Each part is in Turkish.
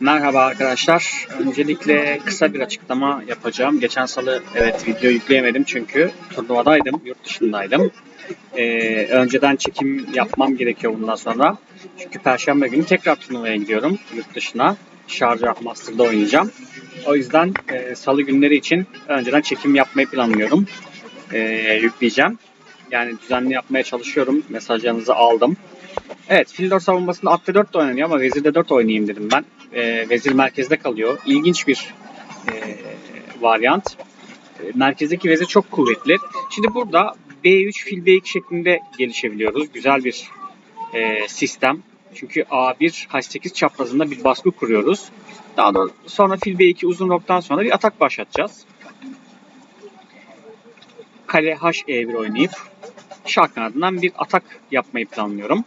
Merhaba arkadaşlar. Öncelikle kısa bir açıklama yapacağım. Geçen salı evet video yükleyemedim çünkü turnuvadaydım, yurt dışındaydım. Ee, önceden çekim yapmam gerekiyor bundan sonra. Çünkü perşembe günü tekrar turnuvaya gidiyorum yurt dışına. Sharjah Master'da oynayacağım. O yüzden e, salı günleri için önceden çekim yapmayı planlıyorum. E, yükleyeceğim. Yani düzenli yapmaya çalışıyorum. Mesajlarınızı aldım. Evet, Fildor savunmasında at 4 de oynanıyor ama vezir de 4 oynayayım dedim ben. E, vezir merkezde kalıyor. İlginç bir e, varyant. E, merkezdeki vezir çok kuvvetli. Şimdi burada B3 fil B2 şeklinde gelişebiliyoruz. Güzel bir e, sistem. Çünkü A1 H8 çaprazında bir baskı kuruyoruz. Daha doğrusu sonra fil B2 uzun roktan sonra bir atak başlatacağız. Kale H E1 oynayıp şah kanadından bir atak yapmayı planlıyorum.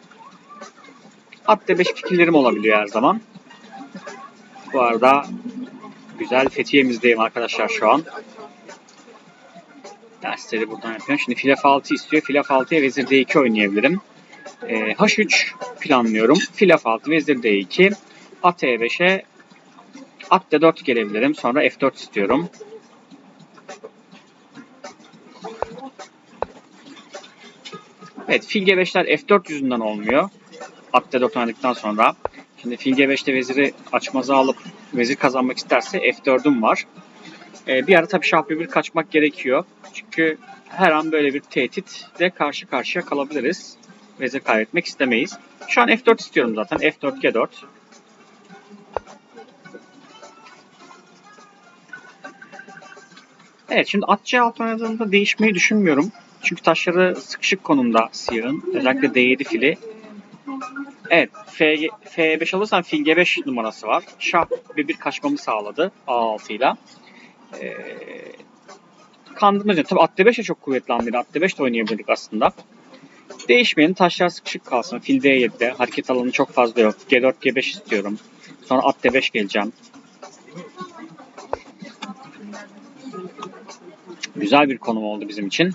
At D5 fikirlerim olabiliyor her zaman. Bu arada güzel Fethiye'mizdeyim arkadaşlar şu an. Dersleri buradan yapıyorum. Şimdi fil F6 istiyor. Fil F6'ya vezir D2 oynayabilirim. Ee, H3 planlıyorum. Fil F6, vezir D2. At E5'e at D4 gelebilirim. Sonra F4 istiyorum. Evet fil G5'ler F4 yüzünden olmuyor. At D4 oynadıktan sonra. Şimdi fil G5'te veziri açmaza alıp vezir kazanmak isterse F4'üm var. Ee, bir ara tabii şah B1 kaçmak gerekiyor. Çünkü her an böyle bir tehditle karşı karşıya kalabiliriz. Vezir kaybetmek istemeyiz. Şu an F4 istiyorum zaten. F4 G4. Evet şimdi at C6 oynadığımda değişmeyi düşünmüyorum. Çünkü taşları sıkışık konumda siyahın. Özellikle D7 fili. Evet F, F5 alırsam fil G5 numarası var. Şah bir kaçmamı sağladı A6 ile. Ee, kandırmaca. Tabi at D5 de çok kuvvetli hamleydi. At D5 de oynayabilirdik aslında. Değişmeyelim. Taşlar sıkışık kalsın. Fil D7'de. Hareket alanı çok fazla yok. G4, G5 istiyorum. Sonra at D5 geleceğim. Güzel bir konum oldu bizim için.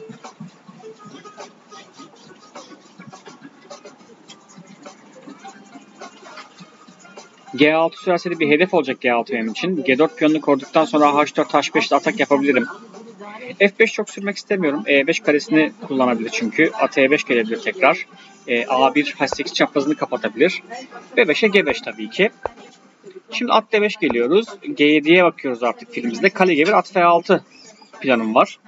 G6 sürerse de bir hedef olacak G6 benim için. G4 piyonunu korduktan sonra H4, H5 ile atak yapabilirim. F5 çok sürmek istemiyorum. E5 karesini kullanabilir çünkü. At E5 gelebilir tekrar. E, A1 H8 çaprazını kapatabilir. B5'e G5 tabii ki. Şimdi at D5 geliyoruz. G7'ye bakıyoruz artık filmimizde. Kale G1 at F6 planım var.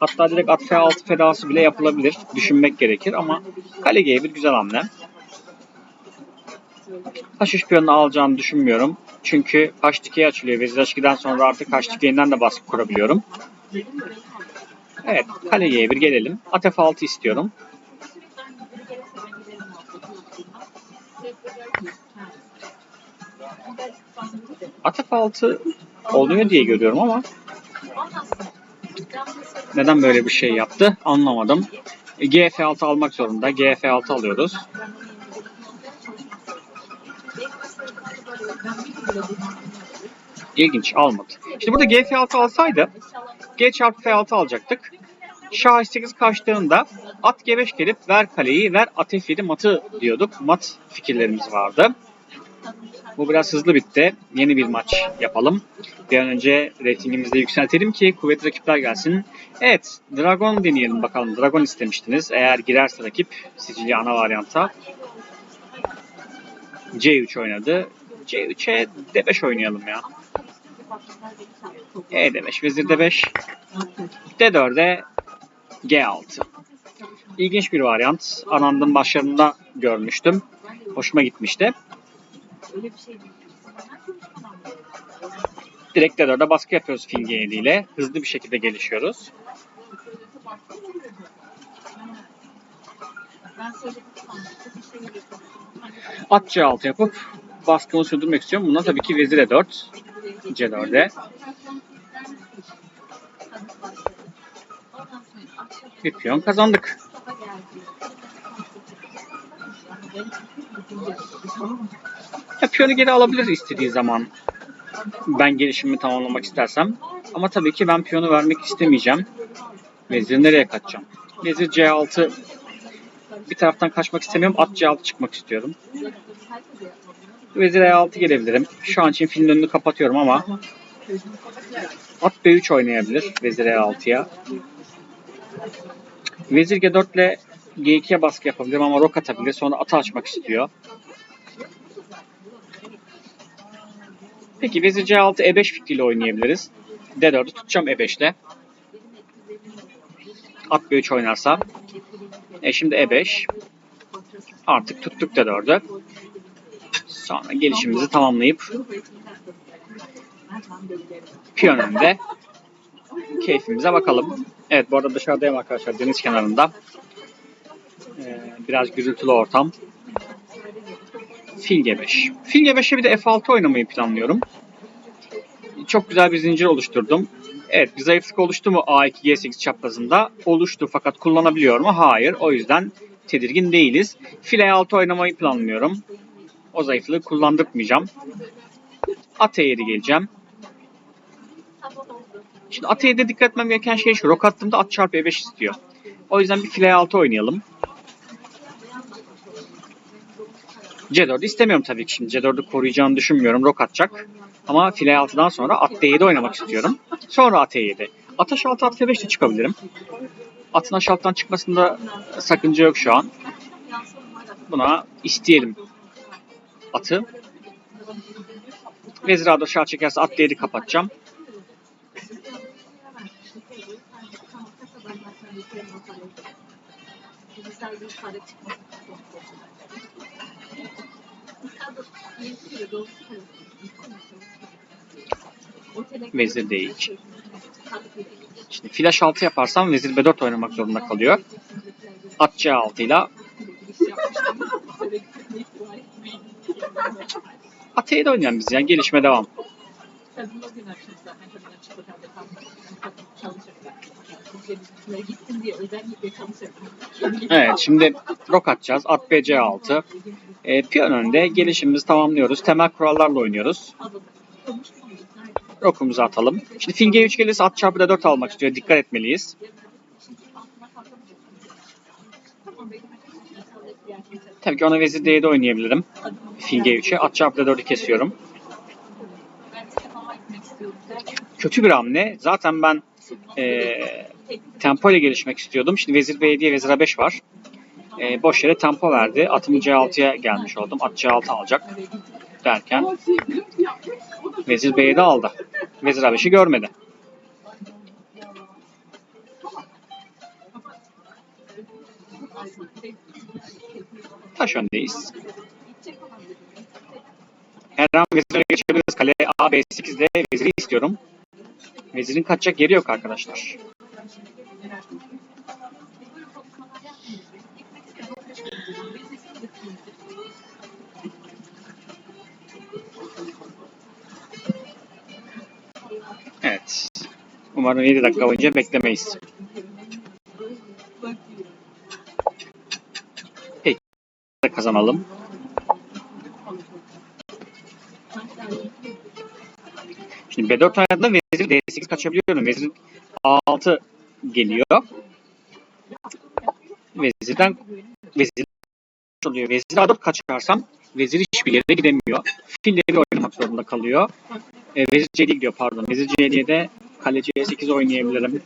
Hatta direkt at F6 fedası bile yapılabilir. Düşünmek gerekir ama kale G1 güzel hamle. H3 piyonunu alacağını düşünmüyorum. Çünkü H2'ye açılıyor. Vezir H2'den sonra artık H2'den de baskı kurabiliyorum. Evet, kale G1 gelelim. At F6 istiyorum. At F6 oluyor diye görüyorum ama neden böyle bir şey yaptı anlamadım. GF6 almak zorunda. GF6 alıyoruz. İlginç almadı. Şimdi burada GF6 alsaydı G çarpı F6 alacaktık. Şah H8 kaçtığında at G5 gelip ver kaleyi ver at F7 matı diyorduk. Mat fikirlerimiz vardı. Bu biraz hızlı bitti. Yeni bir maç yapalım. Bir an önce reytingimizi de yükseltelim ki kuvvetli rakipler gelsin. Evet, Dragon deneyelim bakalım. Dragon istemiştiniz. Eğer girerse rakip Sicilya ana varyanta C3 oynadı. C3'e D5 oynayalım ya. E D5, vezir D5. D4'e G6. İlginç bir varyant. Anand'ın başlarında görmüştüm. Hoşuma gitmişti. Direkt D4'e baskı yapıyoruz fil G7 ile. Hızlı bir şekilde gelişiyoruz. At C6 yapıp baskımı sürdürmek istiyorum. Buna tabii ki vezir E4. C4'e. Bir piyon kazandık. Ya piyonu geri alabilir istediği zaman. Ben gelişimimi tamamlamak istersem. Ama tabii ki ben piyonu vermek istemeyeceğim. Vezir nereye kaçacağım? Vezir C6 bir taraftan kaçmak istemiyorum. At C6 çıkmak istiyorum. Vezir E6 gelebilirim. Şu an için filin önünü kapatıyorum ama at B3 oynayabilir Vezir E6'ya. Vezir G4 ile G2'ye baskı yapabilirim ama rok atabilir. Sonra atı açmak istiyor. Peki Vezir C6 E5 fikriyle oynayabiliriz. D4'ü tutacağım E5 ile. At B3 oynarsa. E şimdi E5. Artık tuttuk D4'ü. Sonra gelişimizi tamamlayıp piyon önünde keyfimize bakalım. Evet bu arada dışarıdayım arkadaşlar deniz kenarında. Ee, biraz gürültülü ortam. Fil G5. Fil G5'e bir de F6 oynamayı planlıyorum. Çok güzel bir zincir oluşturdum. Evet bir zayıflık oluştu mu A2 G8 çaprazında? Oluştu fakat kullanabiliyor mu? Hayır. O yüzden tedirgin değiliz. Fil E6 oynamayı planlıyorum. O zayıflığı kullandırmayacağım. At E7 geleceğim. Şimdi at E7'de dikkat etmem gereken şey şu. Rok attığımda at çarpı E5 istiyor. O yüzden bir file E6 oynayalım. C4'ü istemiyorum tabii ki şimdi. C4'ü koruyacağını düşünmüyorum. Rok atacak. Ama file 6'dan sonra at D7 oynamak istiyorum. Sonra at E7. At H6 at F5 de çıkabilirim. Atın H6'dan çıkmasında sakınca yok şu an. Buna isteyelim atı. A4 şah çekerse at D7 kapatacağım. Vezir D2. Şimdi flash 6 yaparsam vezir B4 oynamak zorunda kalıyor. At C6 ile at E7 oynayan biz yani gelişme devam. Evet şimdi rok atacağız. At B C6. E, piyon önünde gelişimimizi tamamlıyoruz. Temel kurallarla oynuyoruz. Rokumuzu atalım. Şimdi fil G3 gelirse at çarpı D4 almak istiyor. Dikkat etmeliyiz. Tabii ki ona vezir D7 oynayabilirim. Fil G3'e. At çarpı D4'ü kesiyorum. Kötü bir hamle. Zaten ben e, tempo ile gelişmek istiyordum. Şimdi vezir B7'ye vezir A5 var. E, boş yere tempo verdi. Atımı C6'ya gelmiş oldum. At C6 alacak derken vezir B7 aldı. Vezir A5'i görmedi. Taş öndeyiz. Her an vezire geçebiliriz. Kale A, B8'de veziri istiyorum. Vezirin kaçacak yeri yok arkadaşlar. Evet. Umarım 7 dakika boyunca beklemeyiz. Kazanalım. Şimdi B4 oynadığında vezir D8 kaçabiliyorum. Vezir A6 geliyor. Vezirden vezir oluyor. Vezir A4 kaçarsam vezir hiçbir yere gidemiyor. Filleri oynamak zorunda kalıyor. E, vezir C7 gidiyor pardon. Vezir C7'ye de kale C8 oynayabilirim.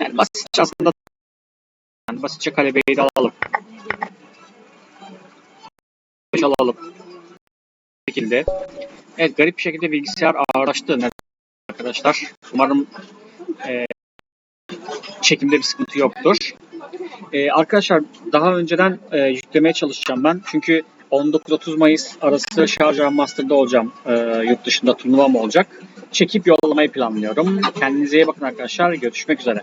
Yani basitçe aslında yani basitçe kale B'yi de alalım. Alalım. Bu şekilde. Evet garip bir şekilde bilgisayar ağırlaştı arkadaşlar. Umarım e, çekimde bir sıkıntı yoktur. E, arkadaşlar daha önceden e, yüklemeye çalışacağım ben. Çünkü 19-30 Mayıs arası Şarjah Master'da olacağım. E, yurt dışında turnuvam olacak. Çekip yollamayı planlıyorum. Kendinize iyi bakın arkadaşlar. Görüşmek üzere.